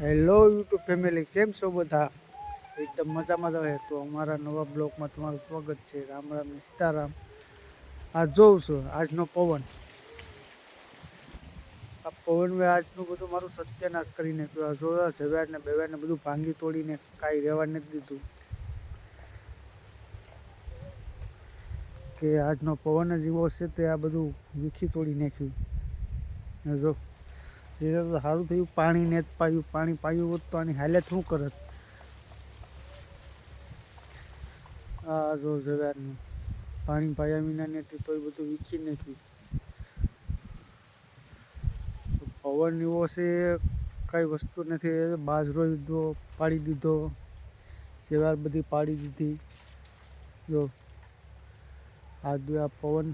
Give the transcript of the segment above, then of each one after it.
Hello YouTube family કેમ છો બધા? એકદમ મજામાં જ રહે તો અમારા નવા બ્લોગમાં તમારું સ્વાગત છે. રામ રામ ને સીતારામ. આ જોઉં છું, આજનો પવન. આ પવન મેં આજનું બધું મારું સત્યાનાશ કરીને આ જોયા સેવાડ ને બેવાડ ને બધું ભાંગી તોડીને કાંઈ રહેવા નથી દીધું. કે આજનો પવન જ એવો છે તે આ બધું વીખી તોડી નાખ્યું. જો. એ તો સારું થયું, પાણી ને જ પાયું, પાણી પાયું હોત તો આની હાલત શું કરત? આ જો જવારનું પાણી પાયા વિના ને તો એ બધું વીખી નાખ્યું. પવન એવો છે, કઈ વસ્તુ નથી બાજરો દીધો પાડી દીધો સેવાર બધી પાડી દીધી. જો આ પવન,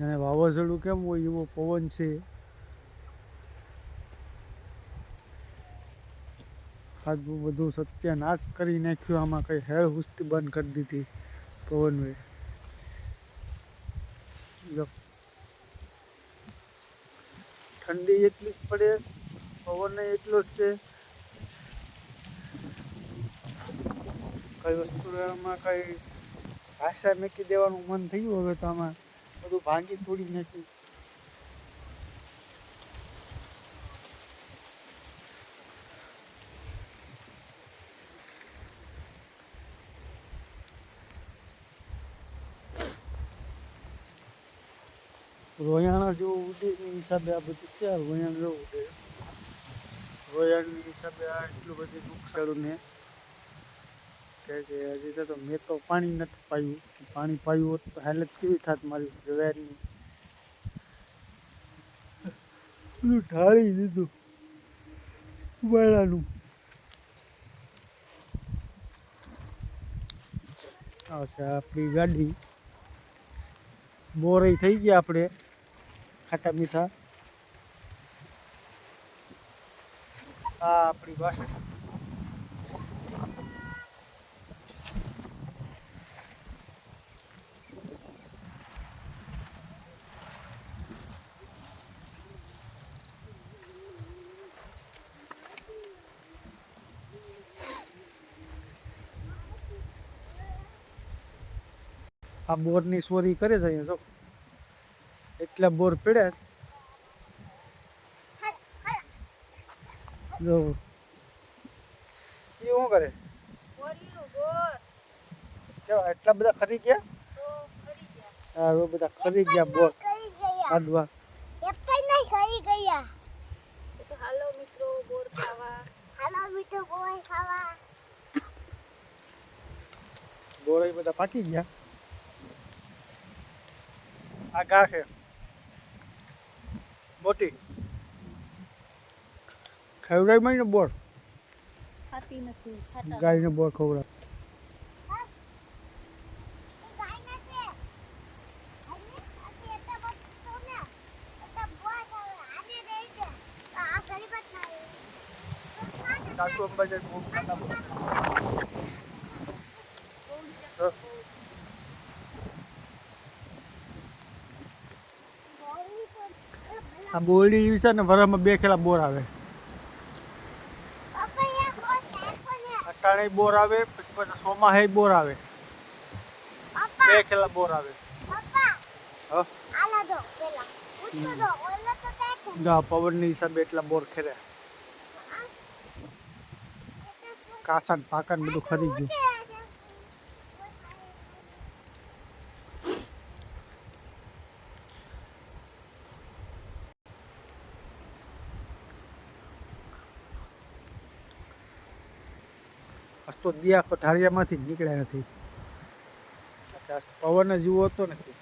અને વાવાઝોડું કેમ હોય એવો પવન છે? આજ બધું સત્યાનાશ કરી નાખ્યું, આમાં કંઈ હેરહુસ્તી બંધ કરી દીધી પવનભાઈ ઠંડી એટલી જ પડે, પવન એટલો જ છે. કઈ વસ્તુ એમાં કઈ ભાષા મેકી દેવાનું મન થયું હવે તો આમાં બધું ભાંગી તોડી નાખ્યું. રોયાણા જેવું ઉડેની હિસાબે આ બધું છે રોયાણ જેવું ઉડે. રોયાણની હિસાબે આ એટલું બધું દુઃખ ને કે હજી તો મેં તો પાણી નથી પાયું. પાણી પાયું હોત તો હાલત કેવી થાત મારી જવેરની બધું ઢાળી દીધું. ઉબાળાનું આવશે આપણી ગાડી. બોરઈ થઈ ગયા આપણે. ખાટા મીઠા. આ આપણી પાસે આ બોરની સોરી કરે છે અહીંયા જો. એટલા બોર પડ્યા જો એ શું કરે બોલીનું બોર કેવા એટલા બધા ખરી ગયા તો ખરી ગયા હા હવે બધા ખરી ગયા બોર કરી ગયા કાઢવા એપઈ નહીં કરી ગયા એ તો હાલો મિત્રો બોર ખાવા હાલો મીઠું ગોળ ખાવા બોર એ બધા પાકી ગયા આ ગા છે મોટી ખવડાવી માં ને બોર. ખાતી નથી ગાયને બોર ખવડાવ. ગાય નથી આને આથી એટલા બધું તો ને એટલા બોય ખાવે આને રહી દે તો આ ગરીબ જ ખાય સાસુ અંબાજી બહુ ખાતા બોર આ બોરડી એવી છે ને વરામાં બે ખેલા બોર આવે. અટાણે બોર આવે પછી પાછા સોમાહે બોર આવે. બે ખેલા બોર આવે. પવનની હિસાબે એટલા બોર ખેરે. કાસન પાકન બધું ખરી ગયું. આજ તો દિયા જ નીકળ્યા નથી. પવન જ એવો હતો નથી.